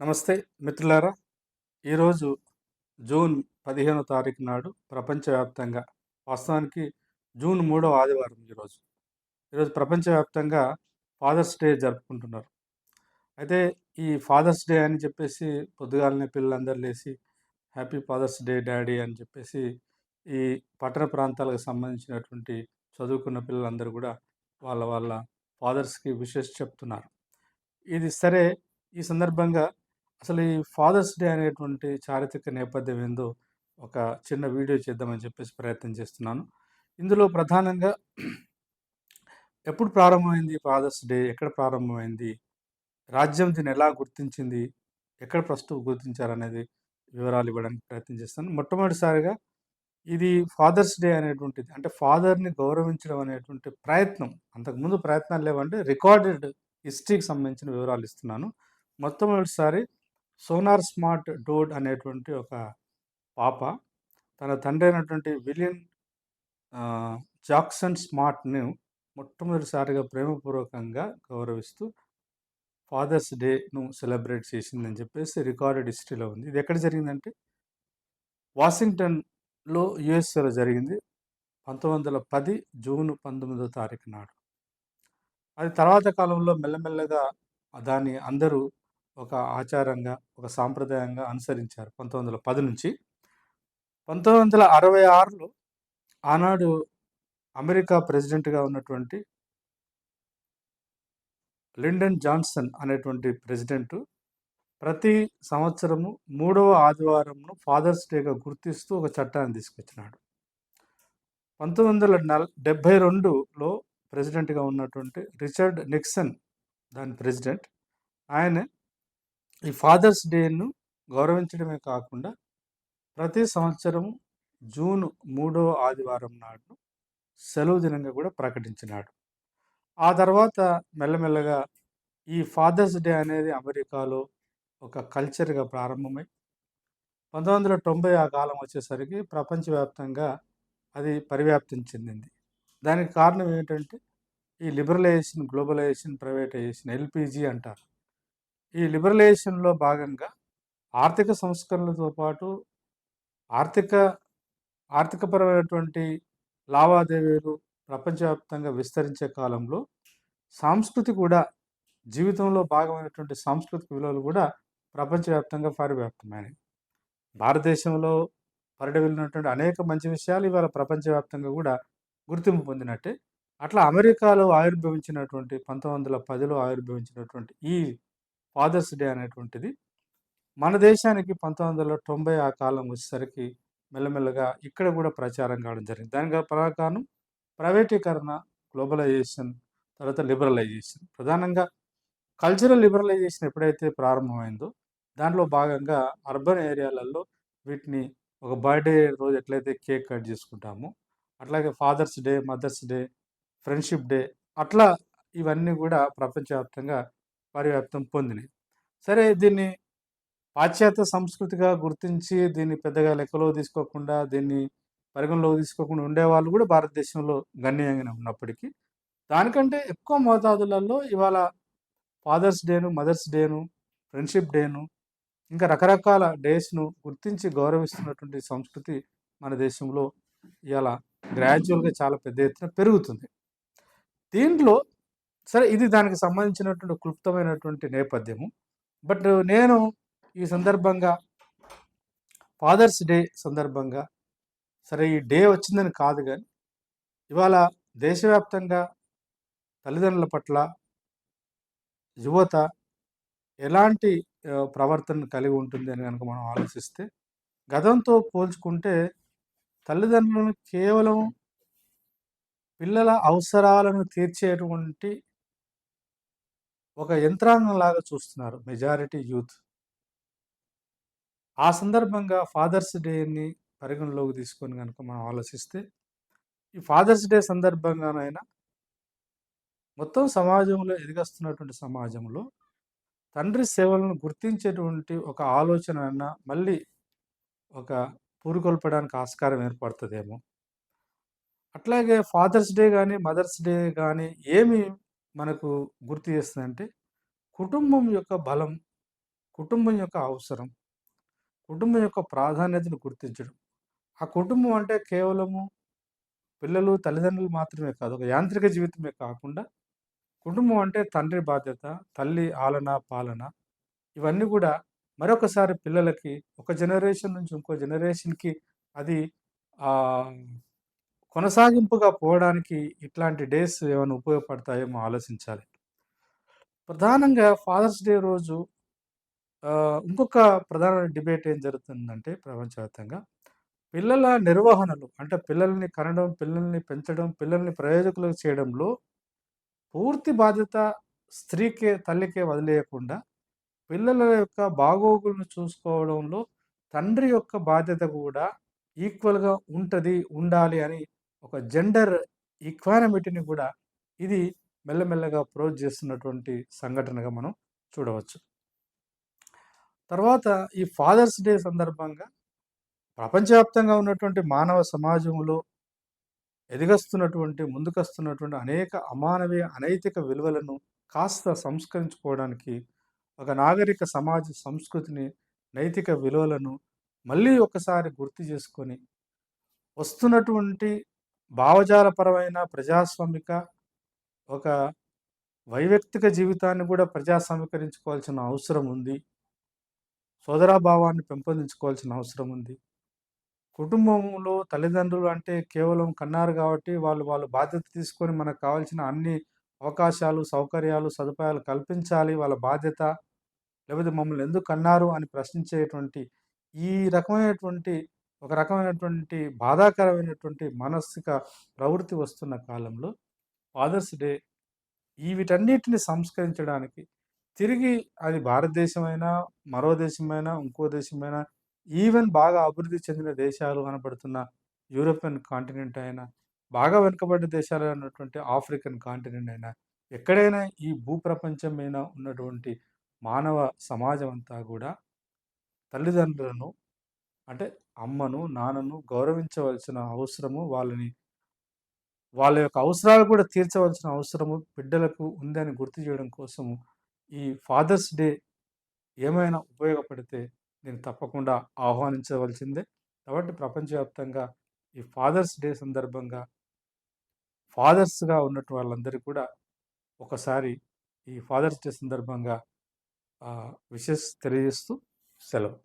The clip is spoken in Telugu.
నమస్తే మిత్రులారా. ఈరోజు జూన్ పదిహేనో తారీఖు నాడు ప్రపంచవ్యాప్తంగా వాస్తవానికి జూన్ మూడో ఆదివారం ఈరోజు. ఈరోజు ప్రపంచవ్యాప్తంగా ఫాదర్స్ డే జరుపుకుంటున్నారు. అయితే ఈ ఫాదర్స్ డే అని చెప్పేసి పొద్దుగాలనే పిల్లలందరూ లేచి హ్యాపీ ఫాదర్స్ డే డాడీ అని చెప్పేసి ఈ పట్టణ ప్రాంతాలకు సంబంధించినటువంటి చదువుకున్న పిల్లలందరూ కూడా వాళ్ళ వాళ్ళ ఫాదర్స్కి విషెస్ చెప్తున్నారు. ఇది సరే ఈ సందర్భంగా అసలు ఈ ఫాదర్స్ డే అనేటువంటి చారిత్రక నేపథ్యం ఏందో ఒక చిన్న వీడియో చేద్దామని చెప్పేసి ప్రయత్నం చేస్తున్నాను. ఇందులో ప్రధానంగా ఎప్పుడు ప్రారంభమైంది ఫాదర్స్ డే? ఎక్కడ ప్రారంభమైంది? రాజ్యం దీన్ని ఎలా గుర్తించింది? ఎక్కడ ఫస్ట్ గుర్తించారనేది వివరాలు ఇవ్వడానికి ప్రయత్నం చేస్తాను. మొట్టమొదటిసారిగా ఇది ఫాదర్స్ డే అనేటువంటిది అంటే ఫాదర్ని గౌరవించడం అనేటువంటి ప్రయత్నం అంతకుముందు ప్రయత్నాలు లేవంటే రికార్డెడ్ హిస్టరీకి సంబంధించిన వివరాలు ఇస్తున్నాను. మొట్టమొదటిసారి సోనార్ స్మార్ట్ డోడ్ అనేటువంటి ఒక పాప. తన తండ్రి అయినటువంటి విలియన్ జాక్సన్ స్మార్ట్ను మొట్టమొదటిసారిగా ప్రేమపూర్వకంగా గౌరవిస్తూ ఫాదర్స్ డేను సెలబ్రేట్ చేసిందని చెప్పేసి రికార్డెడ్ హిస్టరీలో ఉంది. ఇది ఎక్కడ జరిగిందంటే వాషింగ్టన్లో యుఎస్ఏలో జరిగింది పంతొమ్మిది వందల పది జూన్ పంతొమ్మిదో తారీఖు నాడు. అది తర్వాత కాలంలో మెల్లమెల్లగా దాన్ని అందరూ ఒక ఆచారంగా ఒక సాంప్రదాయంగా అనుసరించారు పంతొమ్మిది వందల పది నుంచి. పంతొమ్మిది వందల అరవై ఆరులో ఆనాడు అమెరికా ప్రెసిడెంట్గా ఉన్నటువంటి లిండన్ జాన్సన్ అనేటువంటి ప్రెసిడెంట్ ప్రతి సంవత్సరము మూడవ ఆదివారంను ఫాదర్స్ డేగా గుర్తిస్తూ ఒక చట్టాన్ని తీసుకొచ్చినాడు. పంతొమ్మిది వందల నల్ డెబ్భై రెండులో ప్రెసిడెంట్గా ఉన్నటువంటి రిచర్డ్ నిక్సన్ దాని ప్రెసిడెంట్ ఆయన ఈ ఫాదర్స్ డేను గౌరవించడమే కాకుండా ప్రతి సంవత్సరం జూన్ మూడవ ఆదివారం నాడు సెలవు దినంగా కూడా ప్రకటించినాడు. ఆ తర్వాత మెల్లమెల్లగా ఈ ఫాదర్స్ డే అనేది అమెరికాలో ఒక కల్చర్గా ప్రారంభమై పంతొమ్మిది వందల తొంభై ఆ కాలం వచ్చేసరికి ప్రపంచవ్యాప్తంగా అది పరివ్యాప్తం చెందింది. దానికి కారణం ఏంటంటే ఈ లిబరలైజేషన్ గ్లోబలైజేషన్ ప్రైవేటైజేషన్ ఎల్పిజి అంటారు. ఈ లిబరలైజేషన్లో భాగంగా ఆర్థిక సంస్కరణలతో పాటు ఆర్థిక ఆర్థికపరమైనటువంటి లావాదేవీలు ప్రపంచవ్యాప్తంగా విస్తరించే కాలంలో సంస్కృతి కూడా జీవితంలో భాగమైనటువంటి సాంస్కృతిక విలువలు కూడా ప్రపంచవ్యాప్తంగా పరివ్యాప్తమైనవి భారతదేశంలో పరిడవిల్లినటువంటి అనేక మంచి విషయాలు ఇవాళ ప్రపంచవ్యాప్తంగా కూడా గుర్తింపు పొందినట్టే. అట్లా అమెరికాలో ఆవిర్భవించినటువంటి పంతొమ్మిది వందల పదిలో ఆవిర్భవించినటువంటి ఈ ఫాదర్స్ డే అనేటువంటిది. మన దేశానికి పంతొమ్మిది వందల తొంభై ఆ కాలం వచ్చేసరికి మెల్లమెల్లగా ఇక్కడ కూడా ప్రచారం కావడం జరిగింది. దానికి ప్రకారం ప్రైవేటీకరణ గ్లోబలైజేషన్ తర్వాత లిబరలైజేషన్. ప్రధానంగా కల్చరల్ లిబరలైజేషన్ ఎప్పుడైతే ప్రారంభమైందో దాంట్లో భాగంగా అర్బన్ ఏరియాలలో వీటిని ఒక బర్త్డే రోజు ఎట్లయితే కేక్ కట్ చేసుకుంటామో అట్లాగే Father's Day Mother's Day Friendship Day అట్లా ఇవన్నీ కూడా ప్రపంచవ్యాప్తంగా పరివ్యాప్తం పొందినాయి. సరే దీన్ని పాశ్చాత్య సంస్కృతిగా గుర్తించి దీన్ని పెద్దగా లెక్కలో తీసుకోకుండా దీన్ని పరిగణలోకి తీసుకోకుండా ఉండేవాళ్ళు కూడా భారతదేశంలో గణనీయంగానే ఉన్నప్పటికీ దానికంటే ఎక్కువ మోతాదులలో ఇవాళ ఫాదర్స్ డేను మదర్స్ డేను ఫ్రెండ్షిప్ డేను ఇంకా రకరకాల డేస్ను గుర్తించి గౌరవిస్తున్నటువంటి సంస్కృతి మన దేశంలో ఇవాళ గ్రాడ్యువల్గా చాలా పెద్ద ఎత్తున పెరుగుతుంది. దీంట్లో సరే ఇది దానికి సంబంధించినటువంటి క్లుప్తమైనటువంటి నేపథ్యము. బట్ నేను ఈ సందర్భంగా ఫాదర్స్ డే సందర్భంగా సరే ఈ డే వచ్చిందని కాదు కానీ ఇవాళ దేశవ్యాప్తంగా తల్లిదండ్రుల పట్ల యువత ఎలాంటి ప్రవర్తన కలిగి ఉంటుంది అని కనుక మనం ఆలోచిస్తే గతంతో పోల్చుకుంటే తల్లిదండ్రులను కేవలం పిల్లల అవసరాలను తీర్చేటువంటి ఒక యంత్రాంగం లాగా చూస్తున్నారు మెజారిటీ యూత్. ఆ సందర్భంగా ఫాదర్స్ డేని పరిగణలోకి తీసుకొని కనుక మనం ఆలోచిస్తే ఈ ఫాదర్స్ డే సందర్భంగానైనా మొత్తం సమాజంలో ఎదిగస్తున్నటువంటి సమాజంలో తండ్రి సేవలను గుర్తించేటువంటి ఒక ఆలోచన అన్న మళ్ళీ ఒక పూరుకొల్పడానికి ఆస్కారం ఏర్పడుతుందేమో. అట్లాగే ఫాదర్స్ డే కానీ మదర్స్ డే కానీ ఏమి మనకు గుర్తు చేస్తుందంటే కుటుంబం యొక్క బలం కుటుంబం యొక్క అవసరం, కుటుంబం యొక్క ప్రాధాన్యతను గుర్తించడం. ఆ కుటుంబం అంటే కేవలము పిల్లలు, తల్లిదండ్రులు మాత్రమే కాదు. ఒక యాంత్రిక జీవితమే కాకుండా కుటుంబం అంటే తండ్రి బాధ్యత, తల్లి ఆలన, పాలన ఇవన్నీ కూడా మరొకసారి పిల్లలకి ఒక జనరేషన్ నుంచి ఇంకో జనరేషన్‌కి అది కొనసాగింపుగా పోవడానికి ఇట్లాంటి డేస్ ఏమైనా ఉపయోగపడతాయేమో ఆలోచించాలి. ప్రధానంగా ఫాదర్స్ డే రోజు ఇంకొక ప్రధాన డిబేట్ ఏం జరుగుతుందంటే ప్రపంచవ్యాప్తంగా పిల్లల నిర్వహణలు అంటే పిల్లల్ని కనడం, పిల్లల్ని పెంచడం, పిల్లల్ని ప్రయోజకులకు చేయడంలో పూర్తి బాధ్యత స్త్రీకే, తల్లికే వదిలేయకుండా పిల్లల యొక్క బాగోగులను చూసుకోవడంలో తండ్రి యొక్క బాధ్యత కూడా ఈక్వల్‌గా ఉంటుంది ఉండాలి అని ఒక జెండర్ ఈక్వానమిటీని కూడా ఇది మెల్లమెల్లగా ప్రోజ్ చేస్తున్నటువంటి సంఘటనగా మనం చూడవచ్చు. తర్వాత ఈ ఫాదర్స్ డే సందర్భంగా ప్రపంచవ్యాప్తంగా ఉన్నటువంటి మానవ సమాజంలో ఎదిగస్తున్నటువంటి, ముందుకొస్తున్నటువంటి అనేక అమానవీయ, అనైతిక విలువలను కాస్త సంస్కరించుకోవడానికి ఒక నాగరిక సమాజ సంస్కృతిని, నైతిక విలువలను మళ్ళీ ఒకసారి గుర్తు చేసుకొని వస్తున్నటువంటి భావజాలపరమైన ప్రజాస్వామిక ఒక వైయక్తిక జీవితాన్ని కూడా ప్రజాస్వామీకరించుకోవాల్సిన అవసరం ఉంది. సోదరాభావాన్ని పెంపొందించుకోవాల్సిన అవసరం ఉంది. కుటుంబంలో తల్లిదండ్రులు అంటే కేవలం కన్నారు కాబట్టి వాళ్ళు వాళ్ళు బాధ్యత తీసుకొని మనకు కావాల్సిన అన్ని అవకాశాలు, సౌకర్యాలు, సదుపాయాలు కల్పించాలి. వాళ్ళ బాధ్యత. లేకపోతే మమ్మల్ని ఎందుకు కన్నారు అని ప్రశ్నించేటువంటి ఈ రకమైనటువంటి ఒక రకమైనటువంటి బాధాకరమైనటువంటి మానసిక ప్రవృత్తి వస్తున్న కాలంలో ఫాదర్స్ డే ఈ వీటన్నిటిని సంస్కరించడానికి తిరిగి అది భారతదేశమైనా, మరో దేశమైనా, ఇంకో దేశమైనా ఈవెన్ బాగా అభివృద్ధి చెందిన దేశాలు కనపడుతున్న యూరోపియన్ కాంటినెంట్ అయినా, బాగా వెనుకబడిన దేశాలు అన్నటువంటి ఆఫ్రికన్ కాంటినెంట్ అయినా, ఎక్కడైనా ఈ భూప్రపంచం మీద ఉన్నటువంటి మానవ సమాజం అంతా కూడా తల్లిదండ్రులను అంటే అమ్మను, నాన్నను గౌరవించవలసిన అవసరము వాళ్ళని వాళ్ళ యొక్క అవసరాలు కూడా తీర్చవలసిన అవసరము బిడ్డలకు ఉందని గుర్తు చేయడం కోసము ఈ ఫాదర్స్ డే ఏమైనా ఉపయోగపడితే నేను తప్పకుండా ఆహ్వానించవలసిందే. కాబట్టి ప్రపంచవ్యాప్తంగా ఈ ఫాదర్స్ డే సందర్భంగా ఫాదర్స్‌గా ఉన్నట్టు వాళ్ళందరూ కూడా ఒకసారి ఈ ఫాదర్స్ డే సందర్భంగా విషెస్ తెలియజేస్తూ సెలవు.